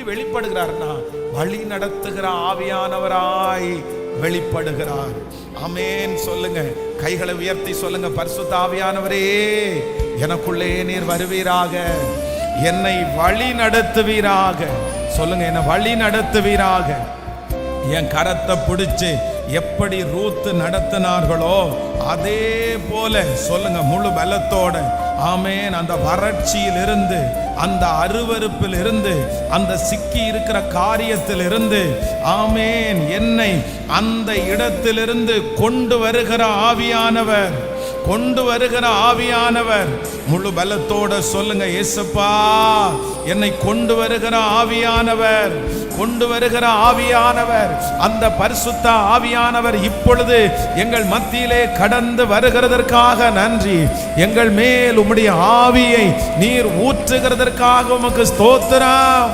எப்படி வெளிப்படுகிறார்னா வழி நடத்துகிற ஆவியானவராய் வெளிப்படுகிறார். அமேன் சொல்லுங்க. கைகளை உயர்த்தி சொல்லுங்க. பரிசுத்த ஆவியானவரே எனக்குள்ளே நீர் வருவீராக. என்னை வழி நடத்துவீராக. சொல்லுங்க என்னை வழி நடத்துவீராக. என் கரத்தை பிடிச்சு எப்படி ரூத்து நடத்தினார்களோ அதே போல சொல்லுங்க முழு பலத்தோட ஆமேன். அந்த வறட்சியில் இருந்து அந்த அருவறுப்பில் இருந்து அந்த சிக்கி இருக்கிற காரியத்தில் இருந்து ஆமேன் என்னை அந்த இடத்திலிருந்து கொண்டு வருகிற ஆவியானவர். கொண்டு வருகிற ஆவியானவர். முழு பலத்தோட சொல்லுங்க இயேசுப்பா என்னை கொண்டு வருகிற ஆவியானவர் கொண்டு வருகிற ஆவியானவர். அந்த பரிசுத்த ஆவியானவர் இப்பொழுது எங்கள் மத்தியிலே கடந்து வருகிறதற்காக நன்றி. எங்கள் மேல் உம்முடைய ஆவியை நீர் ஊற்றுகிறதற்காக உமக்கு ஸ்தோத்திரம்.